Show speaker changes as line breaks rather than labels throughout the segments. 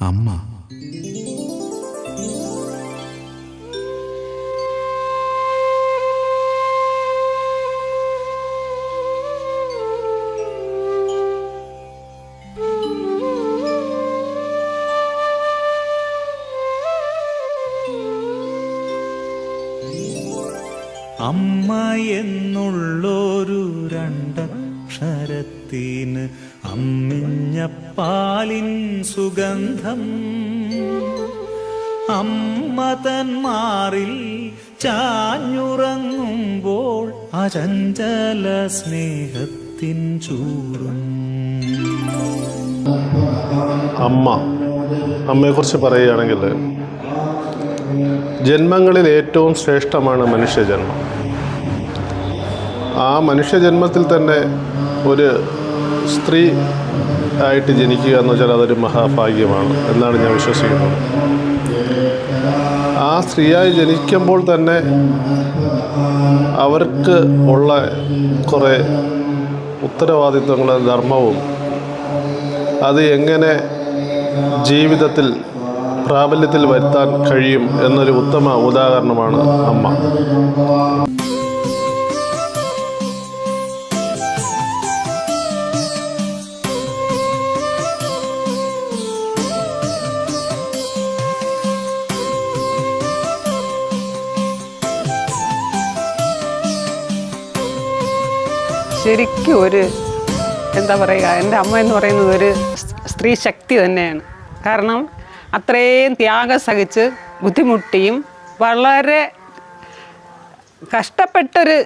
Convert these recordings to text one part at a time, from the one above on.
അമ്മ സുഗന്ധം അമ്മ തൻ മാറിൽ ചാഞ്ഞുറങ്ങുമ്പോൾ അചഞ്ചല സ്നേഹത്തിൻ ചൂടും
അമ്മ അമ്മയെക്കുറിച്ച് പറയുകയാണെങ്കിൽ ജന്മങ്ങളിൽ ഏറ്റവും ശ്രേഷ്ഠമാണ് മനുഷ്യജന്മം. ആ മനുഷ്യജന്മത്തിൽ തന്നെ ഒരു സ്ത്രീ ആയിട്ട് ജനിക്കുക എന്ന് വെച്ചാൽ അതൊരു മഹാഭാഗ്യമാണ് എന്നാണ് ഞാൻ വിശ്വസിക്കുന്നത് ആ സ്ത്രീയായി ജനിക്കുമ്പോൾ തന്നെ അവർക്ക് ഉള്ള കുറേ ഉത്തരവാദിത്വങ്ങളും ധർമ്മവും അത് എങ്ങനെ ജീവിതത്തിൽ പ്രാബല്യത്തിൽ വരുത്താൻ കഴിയും എന്നൊരു ഉത്തമ ഉദാഹരണമാണ് അമ്മ.
ശരിക്കും ഒരു എന്താ പറയുക എന്റെ അമ്മ എന്ന് പറയുന്നത് ഒരു സ്ത്രീ ശക്തി തന്നെയാണ്. കാരണം അത്രയും ത്യാഗം സഹിച്ച് ബുദ്ധിമുട്ടിയും വളരെ കഷ്ടപ്പെട്ടൊരു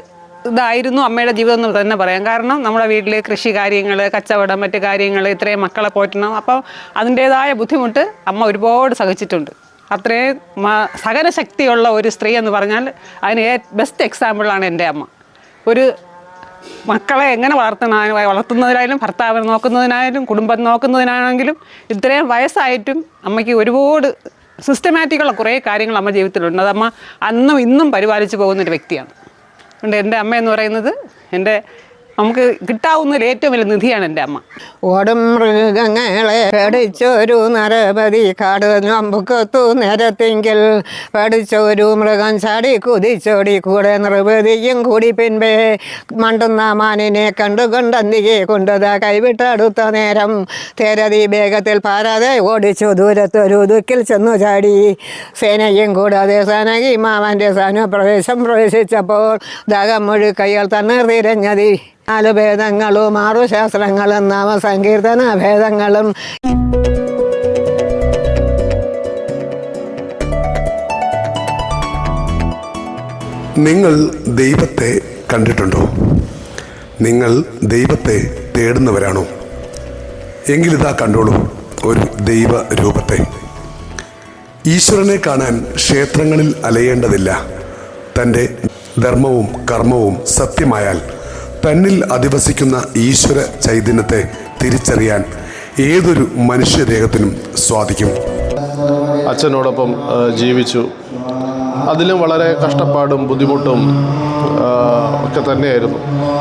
ഇതായിരുന്നു അമ്മയുടെ ജീവിതം എന്ന് തന്നെ പറയാം. കാരണം നമ്മുടെ വീട്ടിൽ കൃഷി കാര്യങ്ങൾ കച്ചവടം മറ്റു കാര്യങ്ങൾ ഇത്രയും മക്കളെ പോറ്റണം അപ്പോൾ അതിന്റേതായ ബുദ്ധിമുട്ട് അമ്മ ഒരുപാട് സഹിച്ചിട്ടുണ്ട്. അത്രയും സഹനശക്തിയുള്ള ഒരു സ്ത്രീ എന്ന് പറഞ്ഞാൽ അതിന് ബെസ്റ്റ് എക്സാമ്പിളാണ് എന്റെ അമ്മ. ഒരു മക്കളെ എങ്ങനെ വളർത്തുന്ന വളർത്തുന്നതിനായാലും ഭർത്താവിനെ നോക്കുന്നതിനായാലും കുടുംബം നോക്കുന്നതിനാണെങ്കിലും ഇത്രയും വയസ്സായിട്ടും അമ്മയ്ക്ക് ഒരുപാട് സിസ്റ്റമാറ്റിക്കുള്ള കുറേ കാര്യങ്ങൾ അമ്മ ജീവിതത്തിലുണ്ട്. അതമ്മ അന്നും ഇന്നും പരിപാലിച്ചു പോകുന്നൊരു വ്യക്തിയാണ്. അതുകൊണ്ട് എന്റെ അമ്മ എന്ന് പറയുന്നത് എന്റെ നമുക്ക് കിട്ടാവുന്ന ഏറ്റവും വലിയ നിധിയാണ് എന്റെ അമ്മ.
ഓടും മൃഗങ്ങളെ പേടിച്ചൊരു നരപതി കാട് നമ്പുക്കത്തു നേരത്തെങ്കിൽ പേടിച്ചൊരു മൃഗം ചാടി കുതിച്ചോടി കൂടെ നൃപതിയും കൂടി പിൻപേ മണ്ടുന്ന മാനിനെ കണ്ടുകൊണ്ടന്തികെ കൊണ്ടതാ കൈവിട്ടടുത്ത നേരം തേരതി വേഗത്തിൽ പാരാതെ ഓടിച്ചു ദൂരത്തൊരു ദുഃഖിൽ ചെന്നു ചാടി. സേനയും കൂടാതെ സനകി മാമന്റെ സനുപ്രവേശം പ്രവേശിച്ചപ്പോൾ ദാഹം മുഴുക്കയ്യാൽ തന്നെ തിരഞ്ഞതി നാല് ഭേദങ്ങളും ആറു ശാസ്ത്രങ്ങളും നാമസങ്കീർത്തന ഭേദങ്ങളും.
നിങ്ങൾ ദൈവത്തെ കണ്ടിട്ടുണ്ടോ? നിങ്ങൾ ദൈവത്തെ തേടുന്നവരാണോ? എങ്കിലിതാ കണ്ടോളൂ ഒരു ദൈവ രൂപത്തെ ഈശ്വരനെ കാണാൻ ക്ഷേത്രങ്ങളിൽ അലയേണ്ടതില്ല. തന്റെ ധർമ്മവും കർമ്മവും സത്യമായാൽ തന്നിൽ അധിവസിക്കുന്ന ഈശ്വര ചൈതന്യത്തെ തിരിച്ചറിയാൻ ഏതൊരു മനുഷ്യദേഹത്തിനും സ്വാധിക്കും.
അച്ഛനോടൊപ്പം ജീവിച്ചു. അതിലും വളരെ കഷ്ടപ്പാടും ബുദ്ധിമുട്ടും ഒക്കെ തന്നെയായിരുന്നു.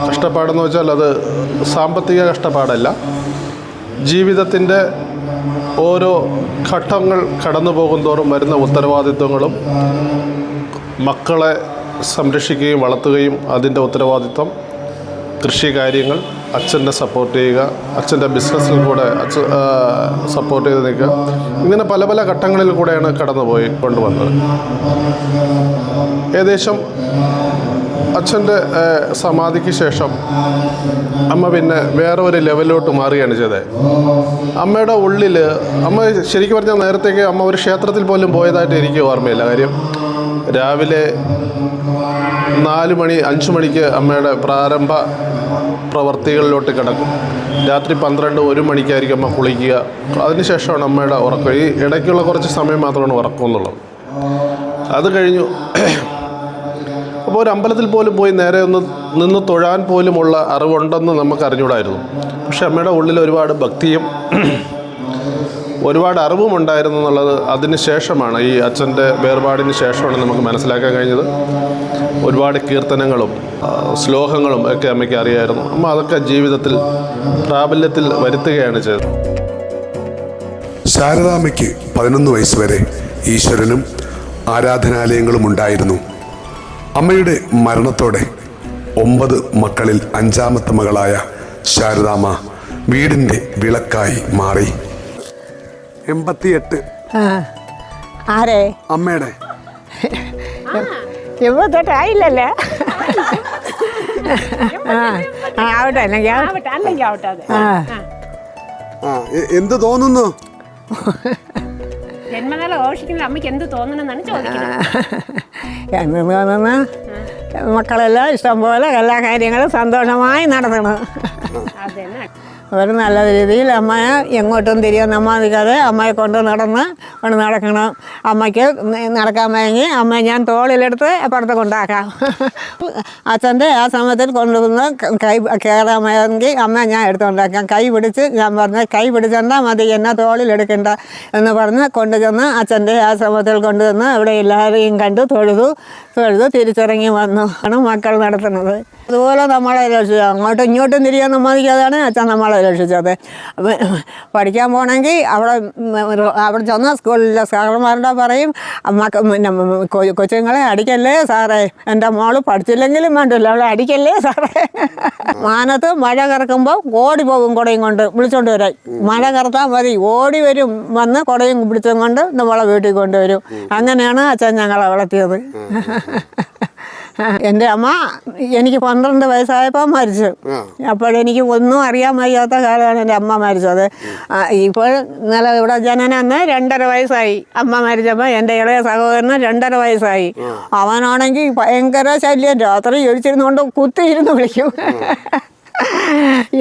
കഷ്ടപ്പാടെന്ന് വെച്ചാൽ അത് സാമ്പത്തിക കഷ്ടപ്പാടല്ല. ജീവിതത്തിന്റെ ഓരോ ഘട്ടങ്ങൾ കടന്നു പോകുന്തോറും വരുന്ന ഉത്തരവാദിത്വങ്ങളും മക്കളെ സംരക്ഷിക്കുകയും വളർത്തുകയും അതിന്റെ ഉത്തരവാദിത്വം കൃഷി കാര്യങ്ങൾ അച്ഛന്റെ സപ്പോർട്ട് ചെയ്യുക അച്ഛന്റെ ബിസിനസ്സിൽ കൂടെ അച്ഛൻ സപ്പോർട്ട് ചെയ്ത് നിൽക്കുക. ഇങ്ങനെ പല പല ഘട്ടങ്ങളിൽ കൂടെയാണ് കടന്നുപോയി കൊണ്ടുവന്നത്. ഏകദേശം അച്ഛന്റെ സമാധിക്ക് ശേഷം അമ്മ പിന്നെ വേറെ ഒരു ലെവലിലോട്ട് മാറുകയാണ് ചെയ്തത്. അമ്മയുടെ ഉള്ളിൽ അമ്മ ശരിക്കും പറഞ്ഞാൽ നേരത്തേക്ക് അമ്മ ഒരു ക്ഷേത്രത്തിൽ പോലും പോയതായിട്ട് എനിക്ക് ഓർമ്മയില്ല. കാര്യം രാവിലെ നാല് മണി അഞ്ച് മണിക്ക് അമ്മയുടെ പ്രാരംഭ പ്രവർത്തികളിലോട്ട് കിടക്കും. രാത്രി പന്ത്രണ്ട് ഒരു മണിക്കായിരിക്കും അമ്മ കുളിക്കുക. അതിനുശേഷമാണ് അമ്മയുടെ ഉറക്കം. ഈ ഇടയ്ക്കുള്ള കുറച്ച് സമയം മാത്രമാണ് ഉറക്കം എന്നുള്ളത്. അത് കഴിഞ്ഞു. അപ്പോൾ ഒരു അമ്പലത്തിൽ പോലും പോയി നേരെ ഒന്ന് നിന്ന് തൊഴാൻ പോലുമുള്ള അറിവുണ്ടെന്ന് നമുക്ക് അറിഞ്ഞൂടായിരുന്നു പക്ഷെ അമ്മയുടെ ഉള്ളിൽ ഒരുപാട് ഭക്തിയും ഒരുപാട് അറിവും ഉണ്ടായിരുന്നു എന്നുള്ളത് അതിന് ശേഷമാണ്. ഈ അച്ഛന്റെ വേർപാടിന് ശേഷമാണ് നമുക്ക് മനസ്സിലാക്കാൻ കഴിഞ്ഞത്. ഒരുപാട് കീർത്തനങ്ങളും ശ്ലോകങ്ങളും ഒക്കെ അമ്മയ്ക്ക് അറിയായിരുന്നു. അമ്മ അതൊക്കെ ജീവിതത്തിൽ പ്രാബല്യത്തിൽ വരുത്തുകയാണ് ചെയ്തത്.
ശാരദാമ്മയ്ക്ക് പതിനൊന്ന് വയസ്സ് വരെ ഈശ്വരനും ആരാധനാലയങ്ങളും ഉണ്ടായിരുന്നു. അമ്മയുടെ മരണത്തോടെ ഒമ്പത് മക്കളിൽ അഞ്ചാമത്തെ മകളായ ശാരദാമ്മ വീടിന്റെ വിളക്കായി മാറി. എൺപത്തിയെട്ട്.
ആരെ?
അമ്മയുടെ.
തൊട്ടായില്ലല്ലേ ആ. ആ, ആവട്ടെ അല്ലെങ്കിൽ ആവട്ടെ.
ആവട്ടെ അല്ലെങ്കിൽ ആവട്ടെ അതെ.
ആ.
ആ എന്ത് തോന്നുന്നു?
ജന്മനാൾ ആഘോഷിക്കുന്ന അമ്മയ്ക്ക് എന്ത് തോന്നണമെന്നാണ് ചോദിക്കുന്നത്.
എന്ന് തോന്നുന്നു? മക്കളെല്ലാം ഇഷ്ടംപോലെ എല്ലാ കാര്യങ്ങളും സന്തോഷമായി നടത്തണം.
അതന്നെ
അവർ നല്ല രീതിയിൽ അമ്മയെ എങ്ങോട്ടും തിരിയാൻ നിൽക്കാതെ അമ്മയെ കൊണ്ട് നടന്ന് കൊണ്ട് നടക്കണം. അമ്മയ്ക്ക് നടക്കാൻ വയ്യെങ്കിൽ അമ്മ ഞാൻ തോളിലെടുത്ത് അപ്പുറത്ത് കൊണ്ടാക്കാം അച്ഛന്റെ ആ സമയത്തിൽ കൊണ്ടുവന്ന് കൈ കയറാമെങ്കിൽ അമ്മ ഞാൻ എടുത്തുകൊണ്ടാക്കാം കൈ പിടിച്ച് ഞാൻ പറഞ്ഞ കൈ പിടിച്ചെന്നാൽ മതി എന്നെ തോളിലെടുക്കണ്ട എന്ന് പറഞ്ഞ് കൊണ്ടുചെന്ന് അച്ഛന്റെ ആ സമയത്തിൽ കൊണ്ടുവന്ന് അവിടെ എല്ലാവരെയും കണ്ടു തൊഴുതു തൊഴുതു തിരിച്ചിറങ്ങി വന്നു. ആണ് മക്കൾ നടത്തുന്നത്. അതുപോലെ നമ്മളെ രക്ഷിച്ചു അങ്ങോട്ടും ഇങ്ങോട്ടും തിരിയാൻ സമ്മതിക്കാതെയാണ് അച്ഛൻ നമ്മളെ രക്ഷിച്ചത് അപ്പം പഠിക്കാൻ പോകണമെങ്കിൽ അവിടെ അവിടെ ചെന്ന സ്കൂളിലെ സാറന്മാരുടെ പറയും മക്ക പിന്നെ കൊച്ചുങ്ങളെ അടിക്കല്ലേ സാറേ? എന്റെ മോൾ പഠിച്ചില്ലെങ്കിലും വേണ്ടില്ല അവളെ അടിക്കല്ലേ സാറേ? മാനത്ത് മഴ കറക്കുമ്പോൾ ഓടി പോകും കുടയും കൊണ്ട് വിളിച്ചോണ്ട് വരാൻ. മഴ കറത്താൽ മതി. ഓടി വരും വന്ന് കുടയും പിടിച്ചും കൊണ്ട് നമ്മളെ വീട്ടിൽ കൊണ്ടുവരും. അങ്ങനെയാണ് അച്ഛൻ ഞങ്ങളെ വളർത്തിയത്. എന്റെ അമ്മ എനിക്ക് പന്ത്രണ്ട് വയസ്സായപ്പോൾ മരിച്ചു. അപ്പോഴെനിക്ക് ഒന്നും അറിയാൻ വയ്യാത്ത കാലമാണ് എന്റെ അമ്മ മരിച്ചത്. ഇപ്പോൾ ഇന്നലെ ഇവിടെ ജനന അന്ന് രണ്ടര വയസ്സായി. അമ്മ മരിച്ചപ്പോൾ എന്റെ ഇളയ സഹോദരന് രണ്ടര വയസ്സായി. അവനാണെങ്കിൽ ഭയങ്കര ശല്യം. രാത്രി ഒഴിച്ചിരുന്നുകൊണ്ട് കുത്തിയിരുന്ന് വിളിക്കും.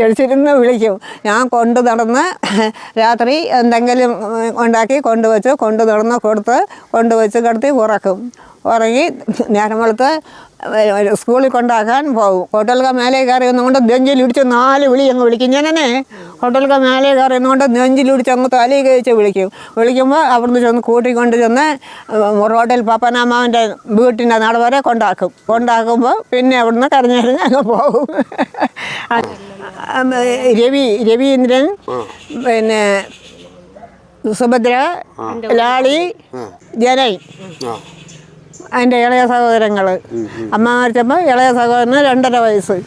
എഴിച്ചിരുന്ന് വിളിക്കും. ഞാൻ കൊണ്ടു നടന്ന് രാത്രി എന്തെങ്കിലും ഉണ്ടാക്കി കൊണ്ടുവച്ച് കൊണ്ടു നടന്ന് കൊടുത്ത് കൊണ്ടുവച്ച് കിടത്തി ഉറക്കും. ഉറങ്ങി നേരം വെളുത്ത് സ്കൂളിൽ കൊണ്ടാക്കാൻ പോകും ഹോട്ടലുകാർ മേലെ കയറി വന്നുകൊണ്ട് നെഞ്ചിൽ ഇടിച്ച് നാല് വിളി അങ്ങ് വിളിക്കും. ഞാനെ ഹോട്ടലുകാർ മേലെ കയറി വന്നുകൊണ്ട് നെഞ്ചിൽ ഇടിച്ച് അങ്ങ് തലയിൽ കഴിച്ച് വിളിക്കും. വിളിക്കുമ്പോൾ അവിടുന്ന് ചെന്ന് കൂട്ടിക്കൊണ്ട് ചെന്ന് റോഡിൽ പപ്പനാമാവിന്റെ വീട്ടിന്റെ നട വരെ കൊണ്ടാക്കും. കൊണ്ടാക്കുമ്പോൾ പിന്നെ അവിടുന്ന് കരഞ്ഞിറങ്ങി അങ്ങ് പോകും രവി രവീന്ദ്രൻ പിന്നെ സുഭദ്ര ലാളി ജനൈ. അതിന്റെ ഇളയ സഹോദരങ്ങൾ. അമ്മ മരിച്ചപ്പോൾ ഇളയ സഹോദരന് രണ്ടര വയസ്സ്.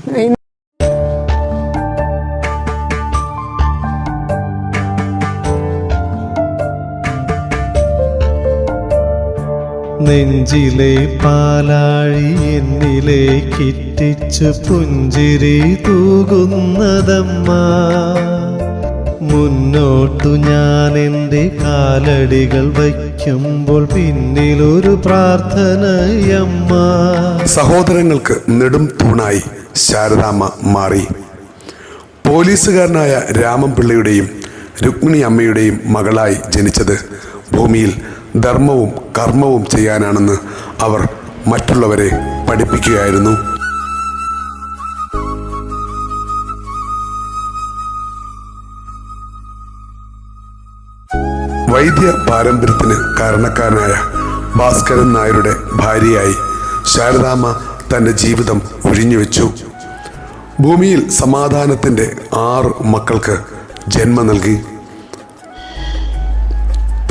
നെഞ്ചിലെ പാലാഴി എന്നിലേക്കിറ്റിച്ച് പുഞ്ചിരി തൂകുന്നതമ്മ. മുന്നോട്ടു ഞാൻ എന്റെ കാലടികൾ വയ്ക്കുമ്പോൾ പിന്നിലൊരു പ്രാർത്ഥനയമ്മ
സഹോദരങ്ങൾക്ക് നെടും തൂണായി ശാരദാമ്മ മാറി. പോലീസുകാരനായ രാമൻപിള്ളയുടെയും രുക്മിണി അമ്മയുടെയും മകളായി ജനിച്ചത് ഭൂമിയിൽ ധർമ്മവും കർമ്മവും ചെയ്യാനാണെന്ന് അവർ മറ്റുള്ളവരെ പഠിപ്പിക്കുകയായിരുന്നു. വൈദ്യ പാരമ്പര്യത്തിന് കാരണക്കാരനായ ഭാസ്കരൻ നായരുടെ ഭാര്യയായി ശാരദാമ്മ തന്റെ ജീവിതം ഒഴിഞ്ഞുവെച്ചു. ഭൂമിയിൽ സമാധാനത്തിന്റെ ആറ് മക്കൾക്ക് ജന്മം നൽകി.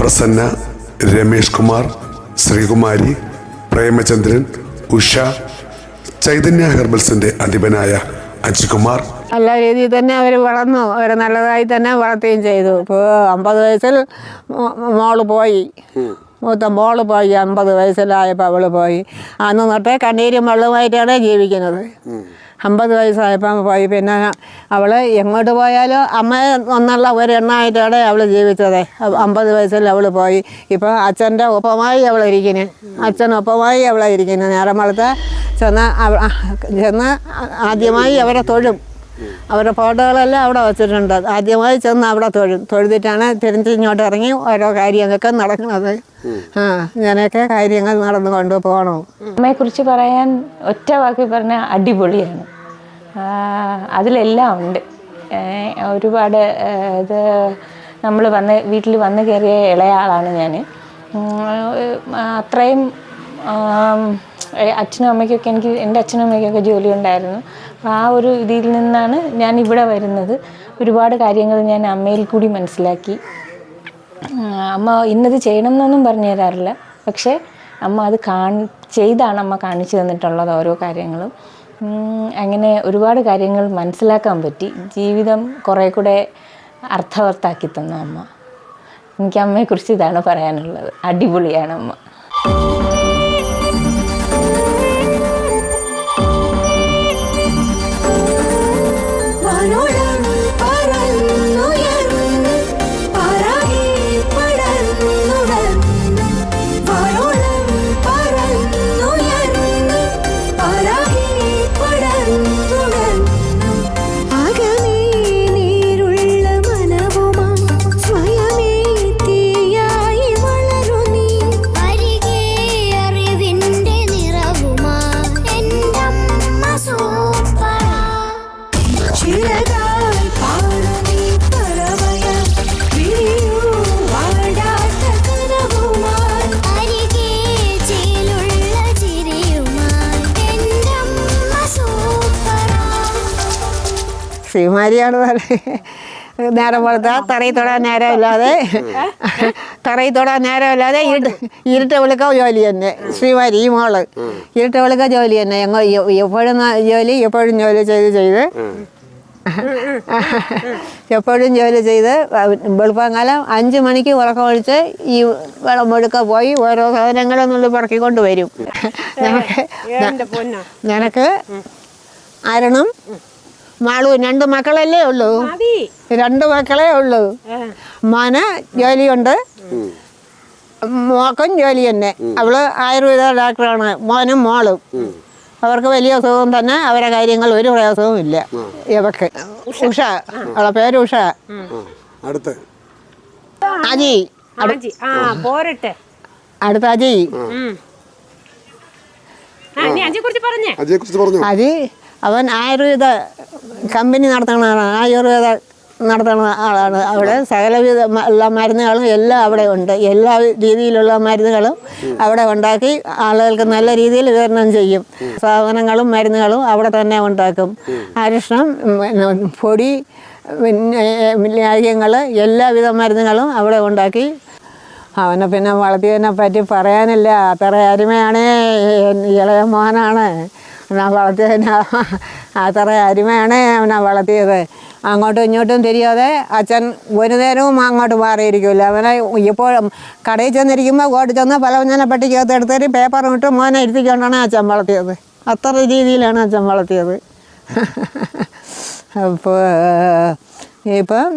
പ്രസന്ന രമേഷ് കുമാർ ശ്രീകുമാരി പ്രേമചന്ദ്രൻ ഉഷ ചൈതന്യ ഹെർബൽസിന്റെ അധിപനായ അജികുമാർ
നല്ല രീതിയിൽ തന്നെ അവർ വളർന്നു. അവർ നല്ലതായി തന്നെ വളർത്തുകയും ചെയ്തു. ഇപ്പോൾ അമ്പത് വയസ്സിൽ മോൾ പോയി. മൂത്ത മോൾ പോയി. അമ്പത് വയസ്സിലായപ്പോൾ അവൾ പോയി. അന്ന് തൊട്ടേ കണ്ണീരും വെള്ളവുമായിട്ടാണ് ജീവിക്കുന്നത്. അമ്പത് വയസ്സായപ്പോൾ പോയി. പിന്നെ അവൾ എങ്ങോട്ട് പോയാലും അമ്മ ഒന്നുള്ള ഒരെണ്ണമായിട്ടാണ് അവൾ ജീവിച്ചത്. അമ്പത് വയസ്സിൽ അവൾ പോയി. ഇപ്പോൾ അച്ഛന്റെ ഒപ്പമായി അവൾ ഇരിക്കുന്നത് അച്ഛനൊപ്പമായി അവളെ ഇരിക്കുന്നു. നേരം വളർത്ത് ചെന്ന് ചെന്ന് ആദ്യമായി അവരെ തൊഴും. അവരുടെ ഫോട്ടോകളെല്ലാം അവിടെ വെച്ചിട്ടുണ്ട്. ആദ്യമായി ചെന്ന് അവിടെ തൊഴും തൊഴുതിട്ടാണ് തിരിച്ചിങ്ങോട്ട് ഇറങ്ങി ഓരോ കാര്യങ്ങളൊക്കെ നടക്കുന്നത്. ആ ഇങ്ങനെയൊക്കെ കാര്യങ്ങൾ നടന്നു നടന്നുകൊണ്ട് അമ്മയെ
കുറിച്ച് പറയാൻ ഒറ്റ വാക്കി പറഞ്ഞാൽ അടിപൊളിയാണ്. അതിലെല്ലാം ഉണ്ട്. ഒരുപാട് ഇത് നമ്മൾ വന്ന് വീട്ടിൽ വന്ന് കയറിയ ഇളയാളാണ് ഞാൻ അത്രയും അച്ഛനും അമ്മയ്ക്കൊക്കെ എനിക്ക് എന്റെ അച്ഛനും അമ്മയ്ക്കൊക്കെ ജോലി ഉണ്ടായിരുന്നു അപ്പോൾ ആ ഒരു ഇതിൽ നിന്നാണ് ഞാൻ ഇവിടെ വരുന്നത്. ഒരുപാട് കാര്യങ്ങൾ ഞാൻ അമ്മയിൽ കൂടി മനസ്സിലാക്കി. അമ്മ ഇന്നത് ചെയ്യണം എന്നൊന്നും പറഞ്ഞു തരാറില്ല. പക്ഷേ അമ്മ അത് കാണി ചെയ്താണ് അമ്മ കാണിച്ചു തന്നിട്ടുള്ളത് ഓരോ കാര്യങ്ങളും. അങ്ങനെ ഒരുപാട് കാര്യങ്ങൾ മനസ്സിലാക്കാൻ പറ്റി. ജീവിതം കുറേ കൂടെ അർത്ഥവത്താക്കി തന്നു അമ്മ. എനിക്ക് അമ്മയെക്കുറിച്ച് ഇതാണ് പറയാനുള്ളത്. അടിപൊളിയാണ് അമ്മ.
ശ്രീമാരിയാണ് നേരം വെളുത്താൽ തറയിൽ തൊടാൻ നേരമില്ലാതെ തറയിൽ തൊടാൻ നേരമില്ലാതെ ഇരുട്ട് ഇരുട്ട് വിളിക്ക ജോലി തന്നെ. ശ്രീമാരി ഈ മോൾ. ഇരുട്ട് വിളിക്ക ജോലി തന്നെ. ഞങ്ങൾ എപ്പോഴും ജോലി എപ്പോഴും ജോലി ചെയ്ത് ചെയ്ത് എപ്പോഴും ജോലി ചെയ്ത് വെളുപ്പാങ്കാലം അഞ്ച് മണിക്ക് ഉറക്കമൊഴിച്ച് ഈ വെള്ളം മുഴുക്ക പോയി ഓരോ സാധനങ്ങളൊന്നുള്ളിൽ പറക്കിക്കൊണ്ട് വരും. നിനക്ക് നിനക്ക് ആരണം മാളു രണ്ട് മക്കളല്ലേ ഉള്ളൂ? രണ്ട് മക്കളേ ഉള്ളൂ. മന ജോലിയുണ്ട്. മോക്കും ജോലി തന്നെ. അവൾ ആയുർവേദ ഡോക്ടറാണ്. മോനും മോളും. അവർക്ക് വലിയ അസുഖം തന്നെ അവരെ കാര്യങ്ങൾ ഒരു പ്രയാസവും ഇല്ല. ഇവക്ക്. ഉഷ. അവളെ പേര് ഉഷ.
അടുത്ത്.
അജി.
ആജി ആ പോരട്ടെ.
അടുത്ത അജി. അജി. അവൻ ആയുർവേദ കമ്പനി നടത്തണ ആളാണ്. ആയുർവേദ നടത്തുന്ന ആളാണ്. അവിടെ സകലവിധ ഉള്ള മരുന്നുകളും എല്ലാം അവിടെ ഉണ്ട്. എല്ലാ രീതിയിലുള്ള മരുന്നുകളും അവിടെ ഉണ്ടാക്കി ആളുകൾക്ക് നല്ല രീതിയിൽ വിതരണം ചെയ്യും. സാധനങ്ങളും മരുന്നുകളും അവിടെ തന്നെ ഉണ്ടാക്കും. പിന്നെ പൊടി പിന്നെ ലേഹ്യങ്ങൾ എല്ലാവിധ മരുന്നുകളും അവിടെ ഉണ്ടാക്കി അവനെ പിന്നെ വളർത്തിയതിനെ പറ്റി പറയാനില്ല അത്ര അരുമയാണ് ഇളയ മോനാണ്. അവനെ വളർത്തിയതിന് അത്ര അരുമയാണ് അവനെ വളർത്തിയത് അങ്ങോട്ടും ഇങ്ങോട്ടും തിരിയാതെ അച്ഛൻ ഒരു നേരവും അങ്ങോട്ട് മാറിയിരിക്കില്ല. അവനെ ഇപ്പോഴും കടയിൽ ചെന്നിരിക്കുമ്പോൾ ഓടി ചെന്ന് പലവഞ്ഞനെ പെട്ടിക്കകത്ത് എടുത്തിട്ട് പേപ്പർ ഇട്ട് മോനെ ഇരുത്തിക്കൊണ്ടാണ് അച്ഛൻ വളർത്തിയത്. അത്ര രീതിയിലാണ് അച്ഛൻ വളർത്തിയത്. അപ്പോൾ ഇപ്പം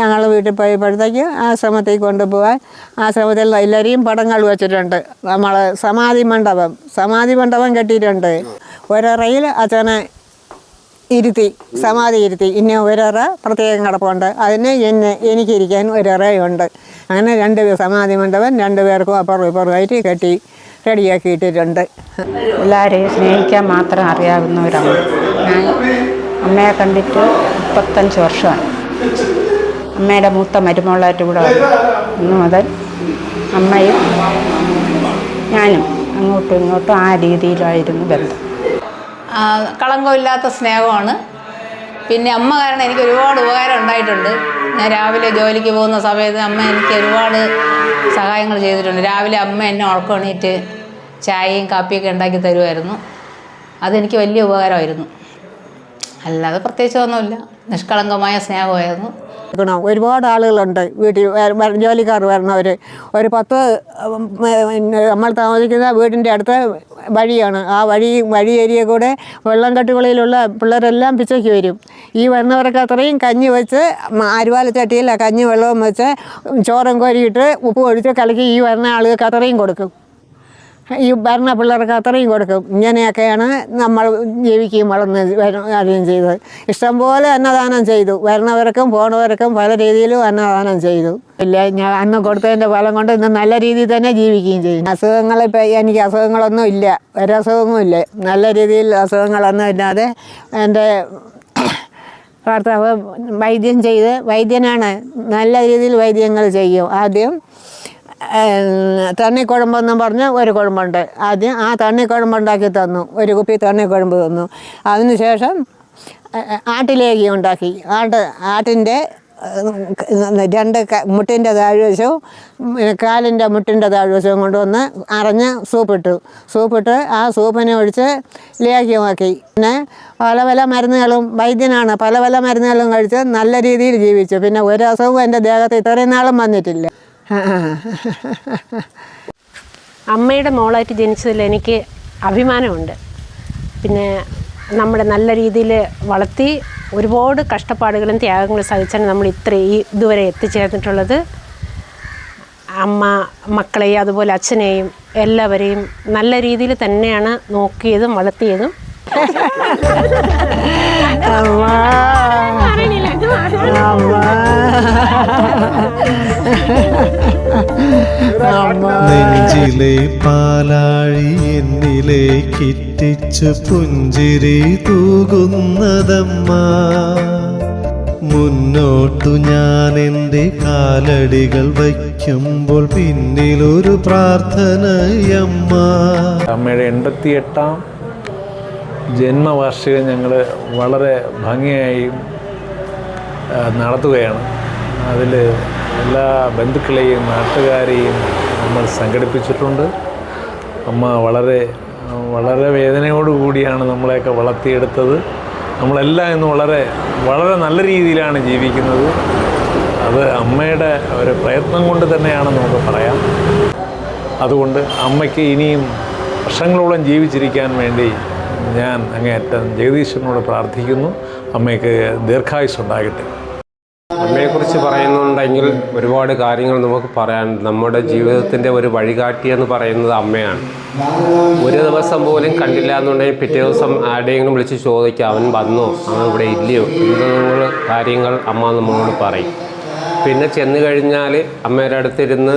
ഞങ്ങൾ വീട്ടിൽ പോയപ്പോഴത്തേക്ക് ആശ്രമത്തിൽ കൊണ്ടുപോകാൻ ആശ്രമത്തിൽ എല്ലാവരെയും പടങ്ങൾ വെച്ചിട്ടുണ്ട്. നമ്മൾ സമാധി മണ്ഡപം സമാധി മണ്ഡപം കെട്ടിയിട്ടുണ്ട്. ഒരറയിൽ അച്ഛനെ ഇരുത്തി സമാധി ഇരുത്തി. ഇനി ഒരറ പ്രത്യേകം കിടപ്പുണ്ട്. അതിന് എന്നെ എനിക്കിരിക്കാൻ ഒരറയുണ്ട്. അങ്ങനെ രണ്ട് സമാധി മണ്ഡപം രണ്ട് പേർക്കും അപ്പുറം ഇപ്പുറമായിട്ട് കെട്ടി റെഡിയാക്കി ഇട്ടിട്ടുണ്ട്
എല്ലാവരെയും സ്നേഹിക്കാൻ മാത്രം അറിയാവുന്നവരാണ്. ഞാൻ അമ്മയെ കണ്ടിട്ട് മുപ്പത്തഞ്ച് വർഷമാണ് അമ്മയുടെ മൂത്ത മരുമകളായിട്ട് ഇവിടെ അന്ന് മുതൽ അമ്മയും ഞാനും അങ്ങോട്ടും ഇങ്ങോട്ടും ആ രീതിയിലായിരുന്നു ബന്ധം.
കളങ്കമില്ലാത്ത സ്നേഹമാണ്. പിന്നെ അമ്മ കാരണം എനിക്ക് ഒരുപാട് ഉപകാരം ഉണ്ടായിട്ടുണ്ട്. ഞാൻ രാവിലെ ജോലിക്ക് പോകുന്ന സമയത്ത് അമ്മ എനിക്ക് ഒരുപാട് സഹായങ്ങൾ ചെയ്തിട്ടുണ്ട്. രാവിലെ അമ്മ എന്നെ ഉറക്കണീറ്റ് ചായയും കാപ്പിയൊക്കെ ഉണ്ടാക്കി തരുമായിരുന്നു. അതെനിക്ക് വലിയ ഉപകാരമായിരുന്നു. അല്ലാതെ പ്രത്യേകിച്ചൊന്നുമില്ല നിഷ്കളങ്കമായ സ്നേഹമായിരുന്നു.
ഒരുപാട് ആളുകളുണ്ട്. വീട്ടിൽ ജോലിക്കാർ വരണവർ ഒരു പത്ത് നമ്മൾ താമസിക്കുന്ന വീടിന്റെ അടുത്ത വഴിയാണ്. ആ വഴി വഴി ഏരിയ കൂടെ വെള്ളം കെട്ടുകളിലുള്ള പിള്ളേരെല്ലാം പിച്ചയ്ക്ക് വരും. ഈ വരുന്നവർക്ക് അത്രയും കഞ്ഞി വെച്ച് അരുവാലച്ചട്ടിയിൽ ആ കഞ്ഞി വെള്ളവും വെച്ച് ചോറും കോരിയിട്ട് ഉപ്പ് ഒഴിച്ച് കലക്കി ഈ വരുന്ന ആളുകൾക്ക് അത്രയും കൊടുക്കും. ഈ ഭരണ പിള്ളേർക്ക് അത്രയും കൊടുക്കും. ഇങ്ങനെയൊക്കെയാണ് നമ്മൾ ജീവിക്കുകയും വളർന്ന് അറിയുകയും ചെയ്തത്. ഇഷ്ടംപോലെ അന്നദാനം ചെയ്തു. വരുന്നവർക്കും പോണവർക്കും പല രീതിയിലും അന്നദാനം ചെയ്തു. ഇല്ല ഞാൻ അന്ന് കൊടുത്തതിന്റെ ഫലം കൊണ്ട് ഇന്ന് നല്ല രീതിയിൽ തന്നെ ജീവിക്കുകയും ചെയ്യും അസുഖങ്ങൾ ഇപ്പം എനിക്ക് അസുഖങ്ങളൊന്നും ഇല്ല. ഒരസുഖവും ഇല്ല. നല്ല രീതിയിൽ അസുഖങ്ങളൊന്നും ഇല്ലാതെ എന്റെ ഭർത്താവ് വൈദ്യം ചെയ്ത് വൈദ്യനാണ്. നല്ല രീതിയിൽ വൈദ്യങ്ങൾ ചെയ്യും. ആദ്യം തണ്ണിക്കുഴമ്പെന്നും പറഞ്ഞ് ഒരു കുഴമ്പുണ്ട്. ആദ്യം ആ തണ്ണിക്കുഴമ്പുണ്ടാക്കി തന്നു. ഒരു കുപ്പി തണ്ണിക്കുഴമ്പ് തന്നു. അതിനുശേഷം ആട്ടിലേകി ഉണ്ടാക്കി. ആട്ട് ആട്ടിന്റെ രണ്ട് മുട്ടിന്റെ താഴ്വശവും കാലിന്റെ മുട്ടിന്റെ താഴ്വശവും കൊണ്ടുവന്ന് അറിഞ്ഞ് സൂപ്പിട്ടു. സൂപ്പിട്ട് ആ സൂപ്പിനെ ഒഴിച്ച് ലേഖ്യമാക്കി പിന്നെ പല പല മരുന്നുകളും വൈദ്യനാണ് പല പല മരുന്നുകളും കഴിച്ച് നല്ല രീതിയിൽ ജീവിച്ചു. പിന്നെ ഒരു അസുഖവും എന്റെ ദേഹത്ത് ഇത്രയും നാളും വന്നിട്ടില്ല.
അമ്മയുടെ മോളായിട്ട് ജനിച്ചതിൽ എനിക്ക് അഭിമാനമുണ്ട്. പിന്നെ നമ്മുടെ നല്ല രീതിയിൽ വളർത്തി ഒരുപാട് കഷ്ടപ്പാടുകളും ത്യാഗങ്ങളും സഹിച്ചാണ് നമ്മൾ ഇത്ര ഈ ഇതുവരെ എത്തിച്ചേർന്നിട്ടുള്ളത്. അമ്മ മക്കളെയും അതുപോലെ അച്ഛനെയും എല്ലാവരെയും നല്ല രീതിയിൽ തന്നെയാണ് നോക്കിയതും വളർത്തിയതും.
നെഞ്ചിലെ പാലാഴി എന്നിലേക്കിറ്റിച്ചു പുഞ്ചിരി തൂകുന്നതമ്മ. മുന്നോട്ടു ഞാൻ എന്റെ കാലടികൾ വയ്ക്കുമ്പോൾ പിന്നിലൊരു പ്രാർത്ഥനയമ്മ
അമ്മയുടെ എൺപത്തിയെട്ടാം ജന്മവാർഷികം ഞങ്ങൾ വളരെ ഭംഗിയായി നടത്തുകയാണ്. അതിൽ എല്ലാ ബന്ധുക്കളെയും നാട്ടുകാരെയും നമ്മൾ സംഘടിപ്പിച്ചിട്ടുണ്ട്. അമ്മ വളരെ വളരെ വേദനയോടുകൂടിയാണ് നമ്മളെയൊക്കെ വളർത്തിയെടുത്തത്. നമ്മളെല്ലാം ഇന്ന് വളരെ വളരെ നല്ല രീതിയിലാണ് ജീവിക്കുന്നത്. അത് അമ്മയുടെ ഒരു പ്രയത്നം കൊണ്ട് തന്നെയാണ് നമുക്ക് പറയാം. അതുകൊണ്ട് അമ്മയ്ക്ക് ഇനിയും വർഷങ്ങളോളം ജീവിച്ചിരിക്കാൻ വേണ്ടി ഞാൻ അങ്ങേയറ്റം ജഗദീശനോട് പ്രാർത്ഥിക്കുന്നു. അമ്മയ്ക്ക് ദീർഘായുസ് ഉണ്ടാകട്ടെ
അമ്മയെക്കുറിച്ച് പറയുന്നുണ്ടെങ്കിൽ ഒരുപാട് കാര്യങ്ങൾ നമുക്ക് പറയാൻ നമ്മുടെ ജീവിതത്തിന്റെ ഒരു വഴികാട്ടി എന്ന് പറയുന്നത് അമ്മയാണ്. ഒരു ദിവസം പോലും കണ്ടില്ല എന്നുണ്ടെങ്കിൽ പിറ്റേ ദിവസം ആരുടെയെങ്കിലും വിളിച്ച് ചോദിക്കുക അവൻ വന്നോ? അവൻ ഇവിടെ ഇല്ലയോ? എന്നുള്ള കാര്യങ്ങൾ അമ്മ നമ്മളോട് പറയും. പിന്നെ ചെന്ന് കഴിഞ്ഞാൽ അമ്മയുടെ അടുത്തിരുന്ന്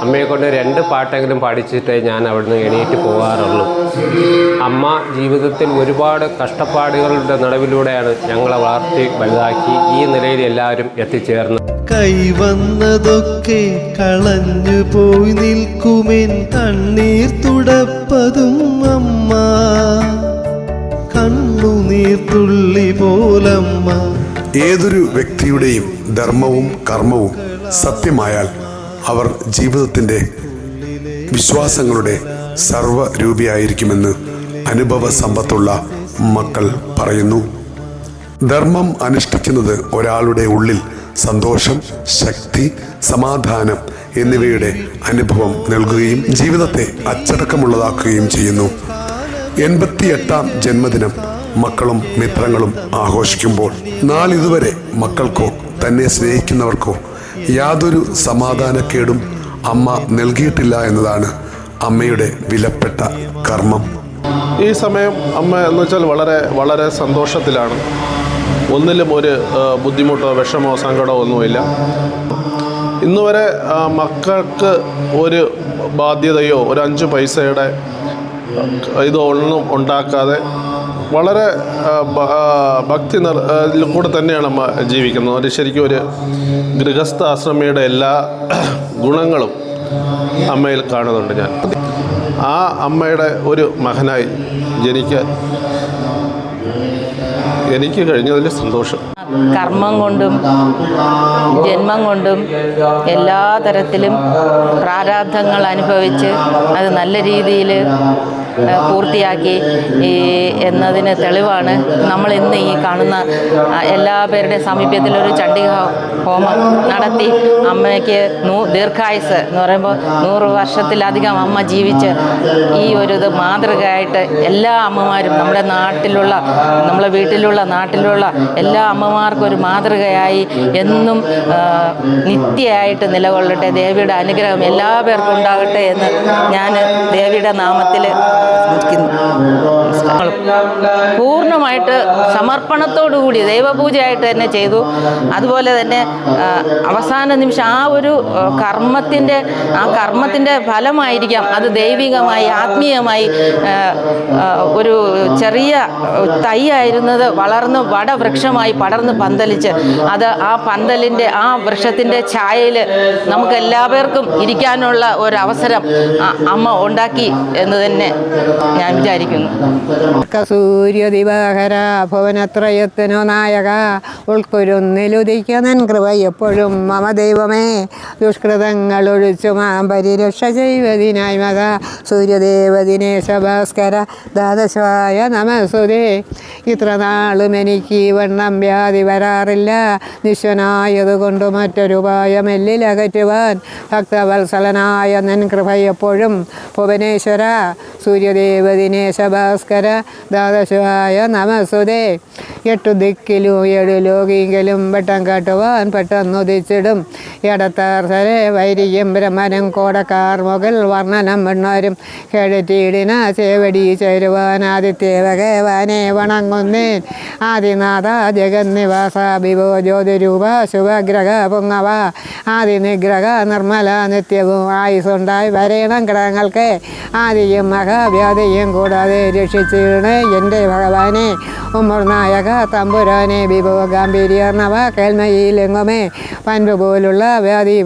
അമ്മയെ കൊണ്ട് രണ്ട് പാട്ടെങ്കിലും പാടിച്ചിട്ടേ ഞാൻ അവിടുന്ന് എണീറ്റ് പോകാറുള്ളൂ അമ്മ ജീവിതത്തിൽ ഒരുപാട് കഷ്ടപ്പാടുകളുടെ നടുവിലൂടെയാണ് ഞങ്ങളെ വളർത്തി വലുതാക്കി ഈ നിലയിൽ എല്ലാവരും എത്തിച്ചേർന്നത്.
കൈവന്നതൊക്കെ കളഞ്ഞു പോയി കണ്ണീർ തുടപ്പതും അമ്മ. കണ്ണുനീർ തുള്ളി പോലമ്മ.
ഏതൊരു വ്യക്തിയുടെയും ധർമ്മവും കർമ്മവും സത്യമായാൽ അവർ ജീവിതത്തിന്റെ വിശ്വാസങ്ങളുടെ സർവരൂപിയായിരിക്കുമെന്ന് അനുഭവ സമ്പത്തുള്ള മക്കൾ പറയുന്നു. ധർമ്മം അനുഷ്ഠിക്കുന്നത് ഒരാളുടെ ഉള്ളിൽ സന്തോഷം ശക്തി സമാധാനം എന്നിവയുടെ അനുഭവം നൽകുകയും ജീവിതത്തെ അച്ചടക്കമുള്ളതാക്കുകയും ചെയ്യുന്നു. എൺപത്തിയെട്ടാം ജന്മദിനം മക്കളും മിത്രങ്ങളും ആഘോഷിക്കുമ്പോൾ നാളിതുവരെ മക്കൾക്കോ തന്നെ സ്നേഹിക്കുന്നവർക്കോ യാതൊരു സമാധാനക്കേടും അമ്മ നൽകിയിട്ടില്ല എന്നതാണ് അമ്മയുടെ വിലപ്പെട്ട കർമ്മം.
ഈ സമയം അമ്മ എന്ന് വെച്ചാൽ വളരെ വളരെ സന്തോഷത്തിലാണ്. ഒന്നിലും ഒരു ബുദ്ധിമുട്ടോ വിഷമോ സങ്കടമോ ഒന്നുമില്ല. ഇന്ന് വരെ മക്കൾക്ക് ഒരു ബാധ്യതയോ ഒരു അഞ്ച് പൈസയുടെ ആ, ഇതോ ഒന്നും ഉണ്ടാക്കാതെ വളരെ ഭക്തി കൂടെ തന്നെയാണ് അമ്മ ജീവിക്കുന്നത്. ഒരു ശരിക്കും ഒരു ഗൃഹസ്ഥ ആശ്രമിയുടെ എല്ലാ ഗുണങ്ങളും അമ്മയിൽ കാണുന്നുണ്ട് ഞാൻ. ആ അമ്മയുടെ ഒരു മകനായി ജനിക്കാൻ എനിക്ക് കഴിഞ്ഞതിൽ സന്തോഷം.
കർമ്മം കൊണ്ടും ജന്മം കൊണ്ടും എല്ലാ തരത്തിലും പ്രാരാബ്ധങ്ങൾ അനുഭവിച്ച് അത് നല്ല രീതിയിൽ പൂർത്തിയാക്കി. ഈ എന്നതിന് തെളിവാണ് നമ്മൾ ഇന്ന് ഈ കാണുന്ന എല്ലാ പേരുടെയും സാമീപ്യത്തിലൊരു ചണ്ഡിക ഹോമം നടത്തി. അമ്മയ്ക്ക് നൂ ദീർഘായുസ് എന്ന് പറയുമ്പോൾ നൂറ് വർഷത്തിലധികം അമ്മ ജീവിച്ച് ഈ ഒരു ഇത് മാതൃകയായിട്ട് എല്ലാ അമ്മമാരും നമ്മുടെ നാട്ടിലുള്ള നമ്മളെ വീട്ടിലുള്ള നാട്ടിലുള്ള എല്ലാ അമ്മമാർക്കും ഒരു മാതൃകയായി എന്നും ആ, നിത്യമായിട്ട് നിലകൊള്ളട്ടെ. ദേവിയുടെ അനുഗ്രഹം എല്ലാ പേർക്കും ഉണ്ടാകട്ടെ എന്ന് ഞാൻ ദേവിയുടെ നാമത്തിൽ പൂർണമായിട്ട് സമർപ്പണത്തോടുകൂടി ദൈവപൂജയായിട്ട് തന്നെ ചെയ്തു. അതുപോലെ തന്നെ അവസാന നിമിഷം ആ ഒരു കർമ്മത്തിന്റെ ആ കർമ്മത്തിന്റെ ഫലമായിരിക്കാം അത് ദൈവികമായി ആത്മീയമായി ഒരു ചെറിയ തൈ ആയിരുന്നത് വളർന്ന് വടവൃക്ഷമായി പടർന്ന് പന്തലിച്ച് അത് ആ പന്തലിന്റെ ആ വൃക്ഷത്തിന്റെ ഛായയിൽ നമുക്ക് എല്ലാവർക്കും ഇരിക്കാനുള്ള ഒരു അവസരം അമ്മ ഉണ്ടാക്കി എന്ന് തന്നെ ഞാൻ വിചാരിക്കുന്നു.
സൂര്യദിവാഹര ഭുവനത്രയത്തിനോ നായക ഉൾക്കൊരുന്നിലുദിക്കനൻ കൃപ എപ്പോഴും മമ ദൈവമേ. ദുഷ്കൃതങ്ങൾ ഒഴിച്ചു മാം പരിരക്ഷ ചെയ്വതിനായി മക സൂര്യദേവദിനേശ ഭാസ്കര ദാദശായ നമസുതേ ഇത്ര നാളും എനിക്ക് വണ്ണം വ്യാധി വരാറില്ല. നിശ്വനായതുകൊണ്ട് മറ്റൊരു ഉപായമെല്ലിലകറ്റുവാൻ ഭക്തവത്സലനായ നൻ കൃപ എപ്പോഴും ഭുവനേശ്വര സൂര്യദേവദിനേശ ഭാസ്കര ദാദശുവായ നമസുതേ എട്ടു ദിക്കിലും ഏഴു ലോകിയെങ്കിലും വെട്ടം കാട്ടുവാൻ പെട്ടെന്നുദിച്ചിടും. ഇടത്താർ വൈരിയും ബ്രഹ്മനും കോടക്കാർ മുകൾ വർണനം വെണ്ണോരും കേഴറ്റീടിന ചേവടി ചേരുവാൻ ആദിത്യ ഭഗവാനെ വണങ്ങുന്നേൻ. ആദിനാഥ ജഗന്നിവാസ വിഭോ ജ്യോതിരൂപ ശുഭഗ്രഹ പൊങ്ങവ. ആദി നിഗ്രഹ നിർമ്മല നിത്യവും ആയുസുണ്ടായി വരേണം ഗ്രഹങ്ങൾക്ക് ആദിയും മഹാവ്യാധിയും കൂടാതെ രക്ഷിച്ചിടണേ എന്റെ ഭഗവാനെ. ഉമ്മർനായക തമ്പുരാനെ വിഭവ ഗാംഭീര്യർണവ കേൾമയിലെങ്ങുമേ പൻപ് പോലുള്ള വ്യാധി